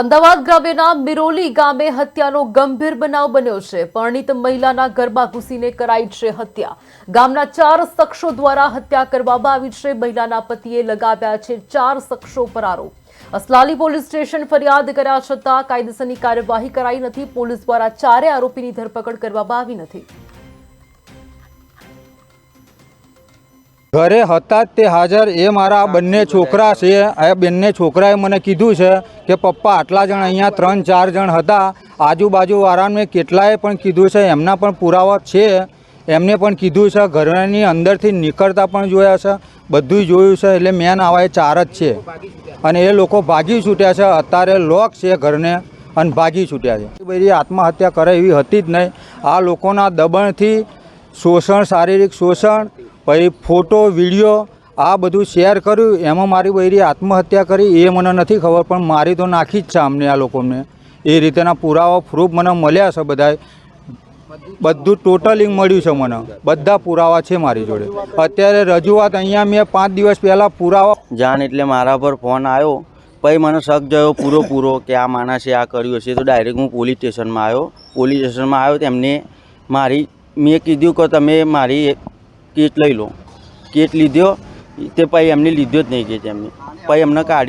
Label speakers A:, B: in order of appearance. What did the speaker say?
A: અમદાવાદ ગ્રામ્યના મિરોલી ગામે હત્યાનો ગંભીર બનાવ બન્યો છે. પરણિત મહિલાના ઘરમાં ઘૂસીને કરાઈ છે હત્યા. ગામના ચાર શખ્સો દ્વારા હત્યા કરવામાં આવી છે. મહિલાના પતિએ લગાવ્યા છે ચાર શખ્સો પર આરોપ. અસલાલી પોલીસ સ્ટેશન ફરિયાદ કર્યા છતાં કાયદેસરની કાર્યવાહી કરાઈ નથી. પોલીસ દ્વારા ચારે આરોપીની ધરપકડ કરવામાં આવી નથી.
B: ઘરે હતા જ તે હાજર. એ મારા બંને છોકરા છે. એ બંને છોકરાએ મને કીધું છે કે પપ્પા આટલા જણ અહીંયા ત્રણ ચાર જણ હતા. આજુબાજુવાળાને કેટલાએ પણ કીધું છે એમના પણ પુરાવા છે. એમને પણ કીધું છે ઘરની અંદરથી નીકળતા પણ જોયા છે. બધું જોયું છે એટલે મેન આવા એ ચાર જ છે. અને એ લોકો ભાગી છૂટ્યા છે. અત્યારે લોક છે ઘરને અને ભાગી છૂટ્યા છે. બધી આત્મહત્યા કરે એવી હતી જ નહીં. આ લોકોના દબણથી શોષણ શારીરિક શોષણ પછી ફોટો, વીડિયો આ બધું શેર કર્યું. એમાં મારી બૈરી આત્મહત્યા કરી. એ મને નથી ખબર, પણ મારી તો નાખી જ છે અમને આ લોકોને. એ રીતેના પુરાવા, પ્રૂફ મને મળ્યા છે બધાય. બધું ટોટલિંગ મળ્યું છે મને. બધા પુરાવા છે મારી જોડે. અત્યારે રજૂઆત અહીંયા મેં પાંચ દિવસ પહેલાં પુરાવા
C: જાણ એટલે મારા પર ફોન આવ્યો. પછી મને શક જયો પૂરો પૂરો કે આ માણસે આ કર્યું હશે. તો ડાયરેક્ટ હું પોલીસ સ્ટેશનમાં આવ્યો. પોલીસ સ્ટેશનમાં આવ્યો તેમને મારી મેં કીધું કે તમે મારી કેટ લઈ લો. કેટ લીધો, તે પછી એમને લીધો જ નહીં કે એમને પછી એમને કાઢી